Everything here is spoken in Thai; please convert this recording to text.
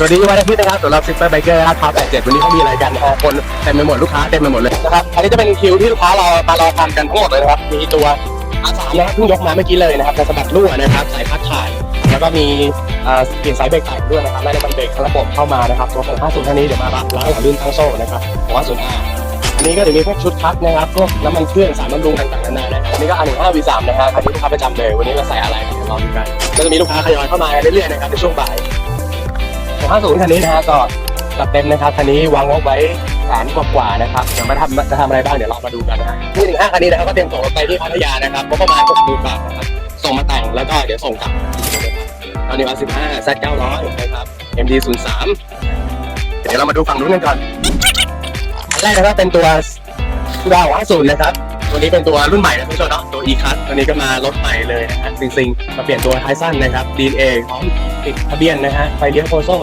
สวัสดีวันอาทิตย์นะครับสำหรับซิปเปอร์ไบเกอร์ราคา87วันนี้เขามีอะไรกันนะฮะคนเต็มไปหมดลูกค้าเต็มไปหมดเลยนะครับอันนี้จะเป็นคิวที่ลูกค้ารอมารอทำกันทั้งหมดเลยนะครับมีตัวอาสามนะครับเพิ่งยกมาเมื่อกี้เลยนะครับในสะบัดรั่วนะครับสายพัดถ่าย แล้วก็มีเปลี่ยนสายเบรกแต่งด้วยนะครับและในบันเบรกระบบเข้ามานะครับตัวของ50ท่านี้เดี๋ยวมาล้างหัวลื่นทั้งโซ่นะครับของ50อันนี้ก็เดี๋ยวมีพวกชุดคัดนะครับพวกน้ำมันเครื่องสารบำรุงต่างๆนานานะครับอันนี้ก็อันหนึ่งห้าวีสามนะครับอันนี้ลูกค้าประจำเลยวันนี้เราใส่อะไรเดี๋ยวรอดูกันก็จะมีลูกค้าทยอยเข้ามาเรื่อยๆนะครับในช่วงบ่าย 50คันนี้นะฮะก็จัดเต็มนะครับคันนี้วางงบไว้แสนกว่าๆนะครับเดี๋ยวมาทำจะทำอะไรบ้างเดี๋ยวเรามาดูกันนะฮะที่หนึ่งห้าคันนี้นะครับก็เตรียมส่งรถไปที่พัทยานะครับงบประมาณ6 0 0 0บาทนะครับส่งมาแต่งแล้วก็เดี๋ยวส่งกลับตอนนี้มา15 Z 900นะครับ MD 03เดี๋ยวเรามาดูฝั่งนู้นกันก่อนอันแรกนะครับเป็นตัวดาว50นะครับตัวนี้เป็นตัวรุ่นใหม่นะคุณผู้ชมเนาะ ตัว e cut ตัวนี้ก็มารถใหม่เลยนะฮะซิงซิงมาเปลี่ยนตัวไทซันนะครับ DNA พร้อมติดทะเบียนนะฮะไฟเลี้ยวโคโซ่